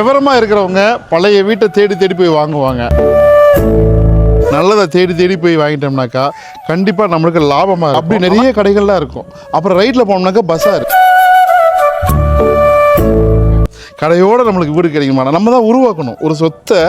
விவரமா இருக்கிறவங்க பழைய வீட்டை தேடி தேடி போய் வாங்குவாங்க. நல்லதை தேடி தேடி போய் வாங்கிட்டோம்னாக்கா கண்டிப்பா நம்மளுக்கு லாபமா அப்படி நிறைய கடைகள்லாம் இருக்கும். அப்புறம் ரைட்ல போனோம்னாக்கா பஸ்ஸார் கடையோட நம்மளுக்கு வீடு கிடைக்குமா நம்ம தான் உருவாக்கணும். ஒரு சொத்தை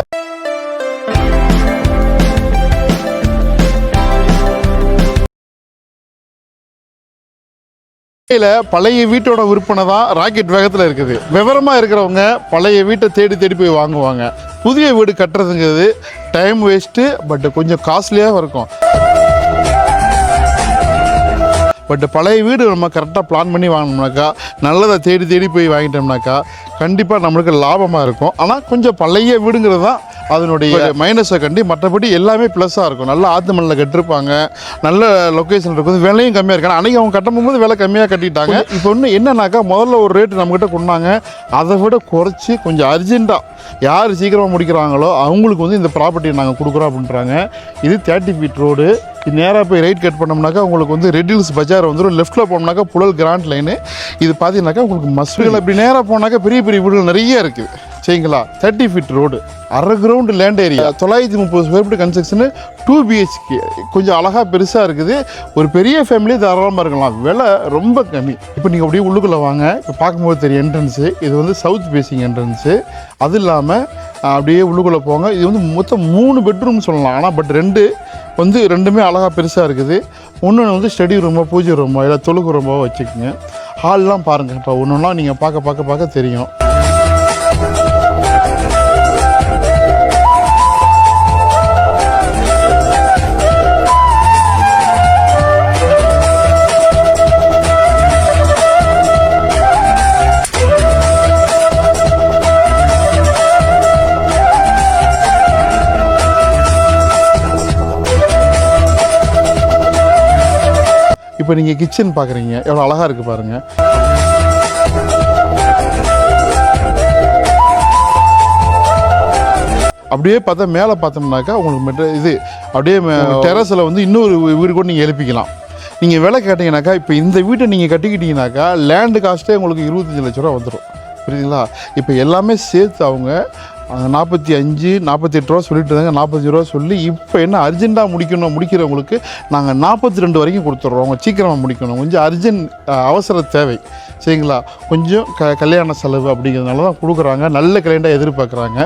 சென்னையில பழைய வீட்டோட விற்பனை தான் ராக்கெட் வேகத்தில் இருக்குது. விவரமாக இருக்கிறவங்க பழைய வீட்டை தேடி தேடி போய் வாங்குவாங்க. புதிய வீடு கட்டுறதுங்கிறது டைம் வேஸ்ட்டு பட் கொஞ்சம் காஸ்ட்லியாக இருக்கும். பட் பழைய வீடு நம்ம கரெக்டாக பிளான் பண்ணி வாங்கினோம்னாக்கா நல்லதை தேடி தேடி போய் வாங்கிட்டோம்னாக்கா கண்டிப்பாக நம்மளுக்கு லாபமாக இருக்கும். ஆனால் கொஞ்சம் பழைய வீடுங்கிறது தான் அதனுடைய மைனஸை கண்டி மற்றபடி எல்லாமே ப்ளஸ்ஸாக இருக்கும். நல்ல ஆத்து மண்ணில் கட்டிருப்பாங்க. நல்ல லொக்கேஷன் இருக்கும். விலையும் கம்மியாக இருக்கு. அன்றைக்கி அவங்க கட்டும் போது விலை கம்மியாக கட்டிட்டாங்க. இப்போ ஒன்று என்னன்னாக்கா முதல்ல ஒரு ரேட்டு நம்மக்கிட்ட கொண்டாங்க. அதை விட குறைச்சி கொஞ்சம் அர்ஜென்ட்டாக யார் சீக்கிரமாக முடிக்கிறாங்களோ அவங்களுக்கு வந்து இந்த ப்ராப்பர்ட்டியை நாங்கள் கொடுக்குறோம் அப்படின்றாங்க. இது தேர்ட்டி ஃபீட் ரோடு நேராக போய் ரைட் கட் பண்ணோம்னாக்கா உங்களுக்கு வந்து ரெட் ஹில்ஸ் பஜார் வந்துடும் லெஃப்ட்டில் போனோம்னாக்கா புழல் கிராண்ட் லைனு இது பார்த்தீங்கன்னாக்கா உங்களுக்கு மஸ்டுகள் அப்படி நேராக போனாக்கா பெரிய பெரிய வீடுகள் நிறைய இருக்குது சரிங்களா தேர்ட்டி ஃபீட் ரோடு அரை கிரவுண்டு லேண்ட் ஏரியா தொள்ளாயிரத்தி முப்பது square feet construction two BHK கொஞ்சம் அழகாக பெருசாக இருக்குது. ஒரு பெரிய ஃபேமிலி தாராளமாக இருக்கலாம். விலை ரொம்ப கம்மி. இப்போ நீங்கள் அப்படியே உள்ளுக்குள்ளே வாங்க. இப்போ பார்க்கும்போது தெரியும் என்ட்ரன்ஸு இது வந்து சவுத் பேசிங் என்ட்ரன்ஸு அது இல்லாமல் அப்படியே உள்ளுக்குள்ளே போங்க. இது வந்து மொத்தம் மூணு பெட்ரூம் சொல்லலாம். ஆனால் பட் ரெண்டு வந்து ரெண்டுமே அழகாக பெருசாக இருக்குது. ஒன்று வந்து ஸ்டடி ரூமோ பூஜை ரூமோ இல்லை தொழுகு ரூமோ வச்சுக்கோங்க. ஹால்லாம் பாருங்கள் இப்போ ஒன்று ஒன்றா நீங்கள் பார்க்க பார்க்க பார்க்க தெரியும். இப்போ நீங்கள் கிச்சன் பார்க்குறீங்க. எவ்வளோ அழகாக இருக்குது பாருங்கள் அப்படியே பார்த்தா மேலே பார்த்தோம்னாக்கா உங்களுக்கு மெட்ர இது அப்படியே டெரஸில் வந்து இன்னொரு வீடு கூட நீங்கள் எழுப்பிக்கலாம். நீங்கள் விலை கேட்டிங்கனாக்கா இப்போ இந்த வீட்டை நீங்கள் கட்டிக்கிட்டீங்கனாக்கா லேண்டு காஸ்ட்டே உங்களுக்கு இருபத்தஞ்சி லட்ச ரூபா வந்துடும் புரியுதுங்களா? இப்போ எல்லாமே சேர்த்து அவங்க நாற்பத்தி அஞ்சு நாற்பத்தி எட்டு ரூபா சொல்லிட்டு இருந்தாங்க நாற்பத்தஞ்சு ரூபா சொல்லி இப்போ என்ன அர்ஜென்ட்டாக முடிக்கணும் முடிக்கிறவங்களுக்கு நாங்கள் நாற்பத்தி ரெண்டு வரைக்கும் கொடுத்துட்றோம் அவங்க சீக்கிரமாக முடிக்கணும். கொஞ்சம் அர்ஜென்ட் அவசர தேவை. சரிங்களா? கொஞ்சம் க கல்யாண செலவு அப்படிங்கிறதுனால தான் கொடுக்குறாங்க. நல்ல கிளைண்ட்டாக எதிர்பார்க்குறாங்க.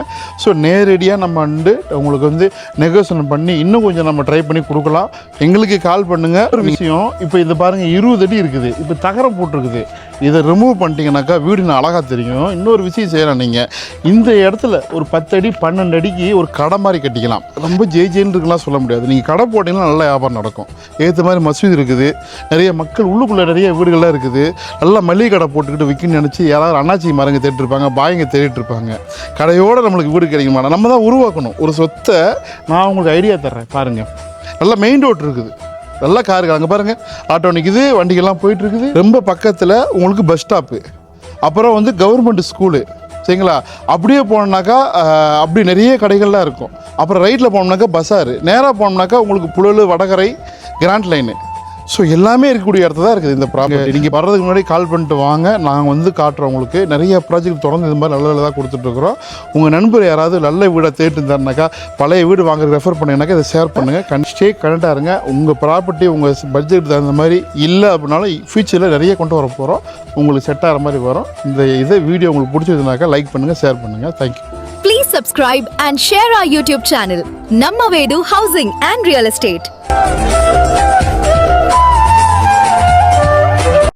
ஸோ நேரடியாக நம்ம வந்து உங்களுக்கு வந்து நெகோசியேஷன் பண்ணி இன்னும் கொஞ்சம் நம்ம ட்ரை பண்ணி கொடுக்கலாம். எங்களுக்கு கால் பண்ணுங்கள் ஒரு விஷயம் இப்போ இது பாருங்கள் இருபது அடி இருக்குது. இப்போ தகரம் போட்டிருக்குது. இதை ரிமூவ் பண்ணிட்டீங்கன்னாக்கா வீடு நான் அழகாக தெரியும். இன்னொரு விஷயம் செய்கிறேன் நீங்கள் இந்த இடத்துல ஒரு பத்து அடி பன்னெண்டு அடிக்கு ஒரு கடை மாதிரி கட்டிக்கலாம். ரொம்ப ஜே ஜேன்னு இருக்குலாம் சொல்ல முடியாது. நீங்கள் கடை போட்டிங்கன்னா நல்ல வியாபாரம் நடக்கும். ஏற்ற மாதிரி மசூதி இருக்குது. நிறைய மக்கள் உள்ளுக்குள்ளே நிறைய வீடுகள்லாம் இருக்குது. நல்லா மளிகை கடை போட்டுக்கிட்டு விற்கின்னு நினச்சி யாராவது அண்ணாச்சி மரங்க தேடிட்டுருப்பாங்க பாயங்க தேடிட்டுருப்பாங்க. கடையோடு நம்மளுக்கு வீடு கிடைக்குமா? நம்ம தான் உருவாக்கணும். ஒரு சொத்தை நான் உங்களுக்கு ஐடியா தர்றேன். பாருங்கள் நல்லா மெயின் ரோட் இருக்குது. நல்லா காருக்கு அங்கே பாருங்கள் ஆட்டோ நிற்குது வண்டிகள்லாம் போயிட்டுருக்குது. ரொம்ப பக்கத்தில் உங்களுக்கு பஸ் ஸ்டாப்பு அப்புறம் வந்து கவர்மெண்ட் ஸ்கூலு சரிங்களா? அப்படியே போனோம்னாக்கா அப்படி நிறைய கடைகள்லாம் இருக்கும். அப்புறம் ரைட்டில் போனோம்னாக்கா பஸ்ஸாரு நேராக போனோம்னாக்கா உங்களுக்கு Puzhal Vadakarai grand line so எல்லாமே இருக்கக்கூடிய இடத்துல தான் இருக்குது இந்த ப்ராப்பர்ட்டி நீங்கள் வர்றதுக்கு முன்னாடி கால் பண்ணிட்டு வாங்க. நாங்கள் வந்து காட்டுறோம் உங்களுக்கு. நிறைய ப்ராஜெக்ட் தொடர்ந்து இது மாதிரி நல்ல நல்லதாக கொடுத்துட்ருக்குறோம் உங்கள் நண்பர் யாராவது நல்ல வீடை தேட்டு இருந்தாருனாக்கா பழைய வீடு வாங்க ரெஃபர் பண்ணீங்கன்னாக்கா இதை ஷேர் பண்ணுங்கள் கண் ஸ்டே கரெக்டாக இருங்க. உங்கள் ப்ராப்பர்ட்டி உங்கள் பட்ஜெட் தகுந்த மாதிரி இல்லை அப்படின்னாலும் ஃபியூச்சரில் நிறைய கொண்டு வர போகிறோம் உங்களுக்கு செட் ஆகிற மாதிரி வரும். இந்த இதை வீடியோ உங்களுக்கு பிடிச்சதுனாக்கா லைக் பண்ணுங்கள் ஷேர் பண்ணுங்கள் thank you Please subscribe and share our YouTube channel, Nammavedu Housing and Real Estate.